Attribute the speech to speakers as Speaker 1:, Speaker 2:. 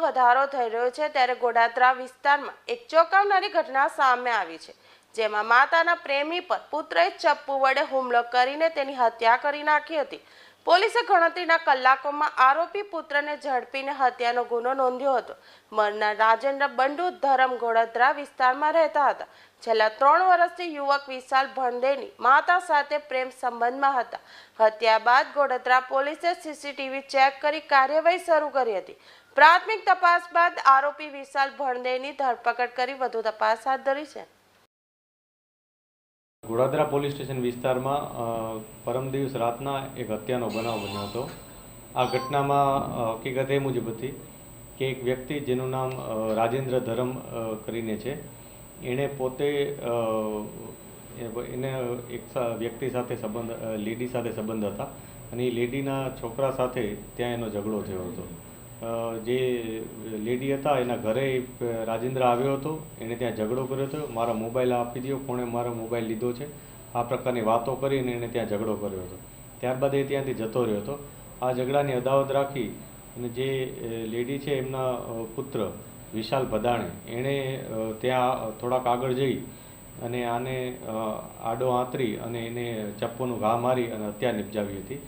Speaker 1: વધારો થઈ રહ્યો છે ત્યારે ગોડાત્રા વિસ્તારમાં એક ચોંકાવનારી ઘટના સામે આવી છે, જેમાં માતાના પ્રેમી પર પુત્રએ ચપ્પુ વડે હુમલો કરીને તેની હત્યા કરી નાખી હતી. પોલીસે ગણતરીના કલાકોમાં આરોપી પુત્રને ઝડપીને હત્યાનો ગુનો નોંધ્યો હતો. મરનાર રાજેન્દ્ર બંડુ ધરમ ગોડાદરા વિસ્તારમાં રહેતા હતા. છેલ્લા ત્રણ વર્ષથી યુવક વિશાલ ભણદેની માતા સાથે પ્રેમ સંબંધમાં હતા. હત્યા બાદ ગોડોદરા પોલીસે સીસીટીવી ચેક કરી કાર્યવાહી શરૂ કરી હતી. પ્રાથમિક તપાસ બાદ આરોપી વિશાલ ભણદેની ધરપકડ કરી વધુ તપાસ હાથ ધરી છે.
Speaker 2: ગોડાદરા પોલીસ સ્ટેશન વિસ્તારમાં પરમ દિવસ રાતના એક હત્યાનો બનાવ બન્યો હતો. આ ઘટનામાં હકીકત એ મુજબ હતી કે એક વ્યક્તિ જેનું નામ રાજેન્દ્ર ધરમ કરીને છે. એણે પોતે એને એક વ્યક્તિ સાથે સંબંધ લેડી સાથે સંબંધ હતા અને એ લેડીના છોકરા સાથે ત્યાં એનો ઝઘડો થયો હતો. જે લેડી હતા, એના ઘરે રાજેન્દ્ર આવ્યો હતો. એણે ત્યાં ઝઘડો કર્યો હતો. મારા મોબાઈલ આપી દો કોણે મારો મોબાઈલ લીધો છે. આ પ્રકારની વાતો કરીને એણે ત્યાં ઝઘડો કર્યો હતો. ત્યારબાદ એ ત્યાંથી જતો રહ્યો હતો. આ ઝઘડાની અદાવત રાખી અને જે લેડી છે, એમના પુત્ર વિશાલ ભદાણે, એણે ત્યાં થોડાક આગળ જઈ અને આને આડો આંતરી અને એને ચપ્પોનું ઘા મારી અને હત્યા નિપજાવી હતી.